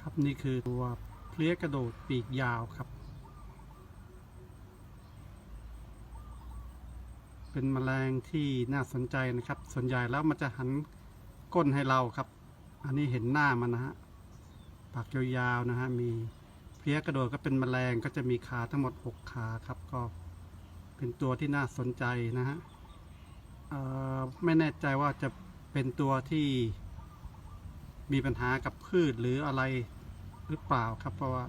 ครับนี่คือตัวเพลี้ยกระโดดปีกยาวครับ เป็นแมลงที่น่าสนใจนะครับ ส่วนใหญ่แล้วมันจะหันก้นให้เราครับ อันนี้เห็นหน้ามันนะฮะปากยาวๆนะฮะมีเพลี้ยกระโดดก็เป็นแมลงก็จะมีขาทั้งหมด 6 ขาครับก็เป็นตัวที่น่าสนใจนะฮะไม่แน่ใจว่าจะเป็นตัวที่ มีปัญหากับพืชหรืออะไรหรือเปล่าครับ เพราะว่า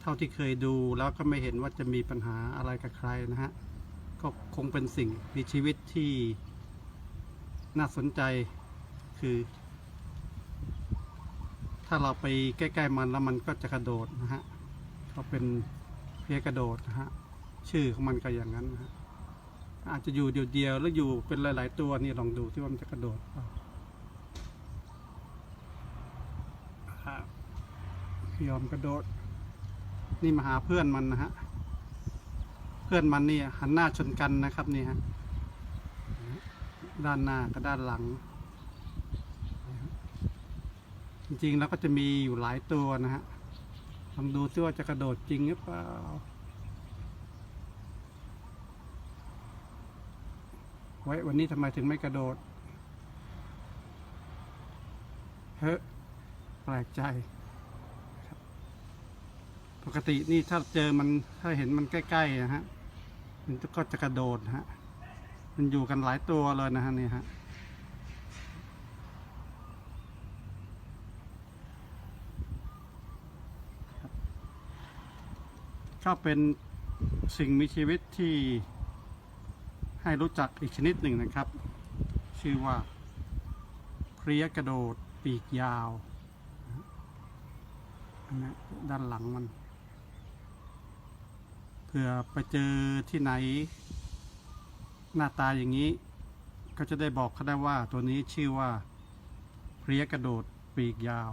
เท่าที่เคยดูแล้วก็ไม่เห็นว่าจะมีปัญหาอะไรกับใครนะฮะก็คงเป็นสิ่งมีชีวิตที่น่าสนใจคือ ถ้าเราไปใกล้ๆมันแล้วมันก็จะกระโดดนะฮะก็เป็นเพลียกระโดดนะฮะชื่อของมันก็อย่างนั้นนะฮะอาจจะอยู่เดียวๆแล้วอยู่เป็นหลาย ๆ ตัวนี่ลองดูที่ว่ามันจะกระโดดเปล่า ครับ ยอมกระโดด นี่มาหาเพื่อนมันนะฮะ เพื่อนมันนี่หันหน้าชนกันนะครับนี่ฮะ ด้านหน้ากับด้านหลัง จริงๆแล้วก็จะมีอยู่หลายตัวนะฮะ ลองดูซิว่าจะกระโดดจริงหรือเปล่าไว้วันนี้ทำไมถึงไม่กระโดด เฮ้ยแปลกใจ ปกตินี่ถ้าเจอมันถ้าเห็นมันใกล้ๆนะฮะมันก็จะกระโดดฮะมันอยู่กันหลายตัวเลยนะฮะนี่ฮะก็เป็นสิ่งมีชีวิตที่ให้รู้จักอีกชนิดหนึ่งนะครับ ชื่อว่าเพรียกระโดดปีกยาว ด้านหลังมัน ผื่อไปเจอที่ไหน หน้าตาอย่างนี้ ก็จะได้บอกเขาได้ว่าตัวนี้ชื่อว่าเพลียกระโดดปีกยาว